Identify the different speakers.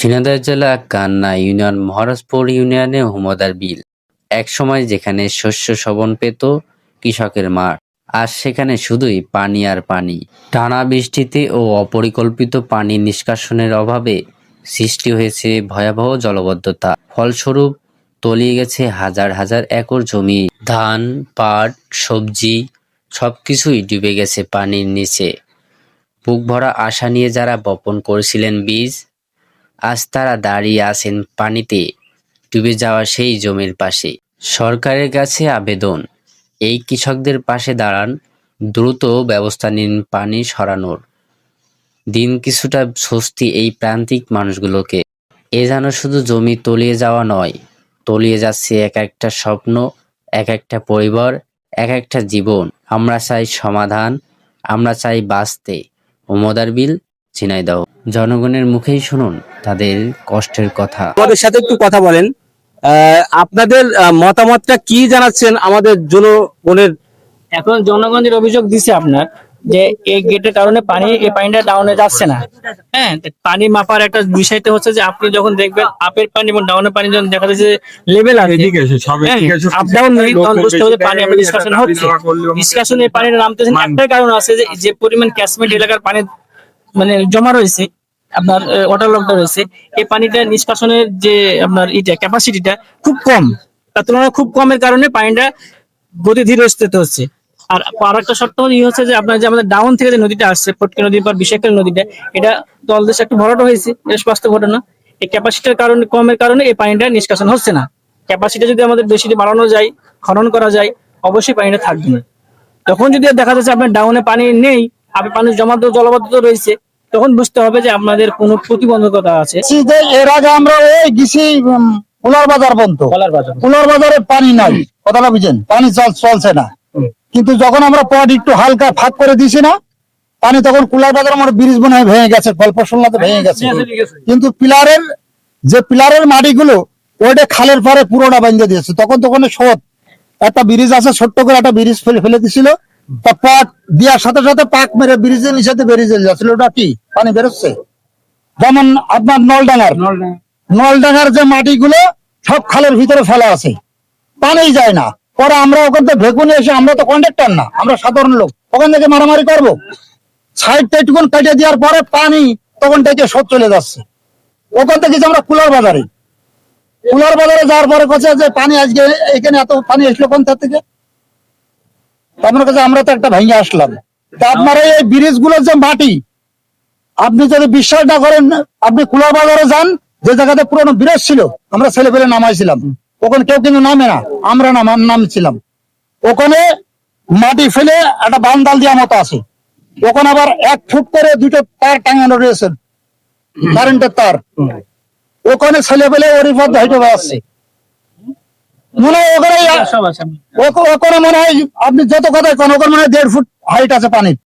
Speaker 1: ঝিনাইদহ জেলা কান্না ইউনিয়ন মহারাজপুর ইউনিয়নে হুমদার বিল। এক সময় যেখানে শস্য শবন পেত কৃষকের মাঠ, আর সেখানে শুধুই পানি আর পানি। টানা বৃষ্টিতে ও অপরিকল্পিত পানি নিষ্কাশনের অভাবে সৃষ্টি হয়েছে ভয়াবহ জলবদ্ধতা। ফলস্বরূপ, তলিয়ে গেছে হাজার হাজার একর জমি। ধান, পাট, সবজি সবকিছুই ডুবে গেছে পানির নিচে। বুক ভরা আশা নিয়ে যারা বপন করেছিলেন বীজ আজ তারা দাঁড়িয়ে আছেন পানিতে ডুবে যাওয়া সেই জমির পাশে। সরকারের কাছে আবেদন, এই কৃষকদের পাশে দাঁড়ান, দ্রুত ব্যবস্থা নিন পানি সরানোর। দিন কিছুটা স্বস্তি এই প্রান্তিক মানুষগুলোকে। এ যেন শুধু জমি তলিয়ে যাওয়া নয়, তলিয়ে যাচ্ছে এক একটা স্বপ্ন, এক একটা পরিবার, এক একটা জীবন। আমরা চাই সমাধান, আমরা চাই বাঁচতে। ওমদার বিল, ঝিনাইদহ। জনগণের মুখেই শুনুন তাদের কষ্টের কথা।
Speaker 2: আমাদের সাথে একটু কথা বলেন। আহ, আপনাদের মতামতটা কি জানাচ্ছেন আমাদের জনগণের?
Speaker 3: এখন জনগণের অভিযোগ দিছে আপনার যে এই গেটের কারণে পানি এই পানিটা ডাউনে যাচ্ছে না। হ্যাঁ পানি মাপার একটা বিষয়টা হচ্ছে যে আপনি যখন দেখবেন আপের পানি এবং ডাউনের পানি যখন দেখা যাচ্ছে লেভেল আছে। আপ ডাউন নেই তখন বুঝতে হবে পানি আপনার ডিসকাশন হচ্ছে। ডিসকাশনে পানিটা নামতেছে না। একটাই কারণ আছে যে যে পরিমাণ ক্যাশমেন্ট এলাকার পানি মানে জমা রয়েছে, আপনার ওয়াটার লকটা রয়েছে, এই পানিটা নিষ্কাশনের যে আপনার এটা ক্যাপাসিটিটা খুব কম। তার তুলনায় খুব কমের কারণে পানিটা গতি ধীরে হচ্ছে। আর আর একটা শর্ত ই হচ্ছে যে আপনার যে আমাদের ডাউন থেকে যে নদীটা আসছে, ফটকি নদী বা বিশাখাল নদীটা, এটা তলদেশে একটু ভরাট হয়েছে, এটা বাস্তব ঘটনা। এই ক্যাপাসিটির কারণে, কমের কারণে এই পানিটা নিষ্কাশন হচ্ছে না। ক্যাপাসিটি যদি আমাদের বেশি বাড়ানো যায়, খনন করা যায়, অবশ্যই পানিটা থাকবে না। তখন যদি দেখা যাচ্ছে আপনার ডাউনে পানি নেই পানি জমা জলবদ্ধতা রয়েছে তখন বুঝতে হবে যে আপনাদের কোনো প্রতিবন্ধকতা আছে।
Speaker 4: এর আগে আমরা ওই গেছি কুলার বাজার পর্যন্ত।
Speaker 3: কলার বাজার।
Speaker 4: কুলার বাজারে পানি নাই কথাটা বুঝেন পানি চল চলছে না। কিন্তু যখন আমরা পট একটু হালকা ফাঁক করে দিছি না পানি তখন কুলার বাজার আমার ব্রিজ মনে হয় ভেঙে গেছে গল্প শুনলাতে ভেঙে গেছে। কিন্তু পিলারের যে পিলারের মাটিগুলো ওইটা খালের পরে পুরোটা বাঁধে দিয়েছে। তখন তখন স্রোত একটা ব্রিজ আছে ছোট্ট করে একটা ব্রিজ ফেলে ফেলে দিছিল। পট দেওয়ার সাথে সাথে পাক মেরে ব্রিজের নিচেতে বেরিয়ে চলে যাচ্ছিল। ওটা কি? পানি বেরোচ্ছে? যেমন আপনার নলডাঙ্গার। নলডাঙ্গার যে মাটিগুলো সব খালের ভিতরে ফেলা আছে। পানি যায় না। পরে আমরা ওখান থেকে ভেকুনে এসে আমরা তো কন্ডাক্টর না আমরা সাধারণ লোক। ওখান থেকে মারামারি করব। সাইড টাইটুকুন কেটে দেওয়ার পরে পানি তখন থেকে সব চলে যাচ্ছে। ওখান থেকে আমরা কুলার বাজারে। কুলার বাজারে যাওয়ার পরে কাছে যে পানি আজকে এখানে এত পানি আসলো কোন থেকে? আপনার কাছে আমরা তো একটা ভেঙে আসলাম। তা আপনারা এই ব্রিজগুলোর যে মাটি, আপনি যদি বিশ্বাস না করেন, আপনি কুলার বাজারে যান, যে জায়গাতে পুরনো ব্রিজ ছিল, আমরা ছেলে পেলে নামাইছিলাম। ওখানে কেউ কিন্তু নামে না, আমরা নাম নামছিলাম। ওখানে মাটি ফেলে একটা বান্দাল দেওয়ার মতো আছে। ওখানে আবার এক ফুট করে দুটো তার টাঙানো রয়েছে কারেন্টের তার। ওখানে ছেলে পেলে পথ হাইটে বেড়াচ্ছে। মনে হয় ওখানে ও করে মনে হয় আপনি যত কথা কোন ওখানে মনে হয় দেড় ফুট হাইট আছে পানির।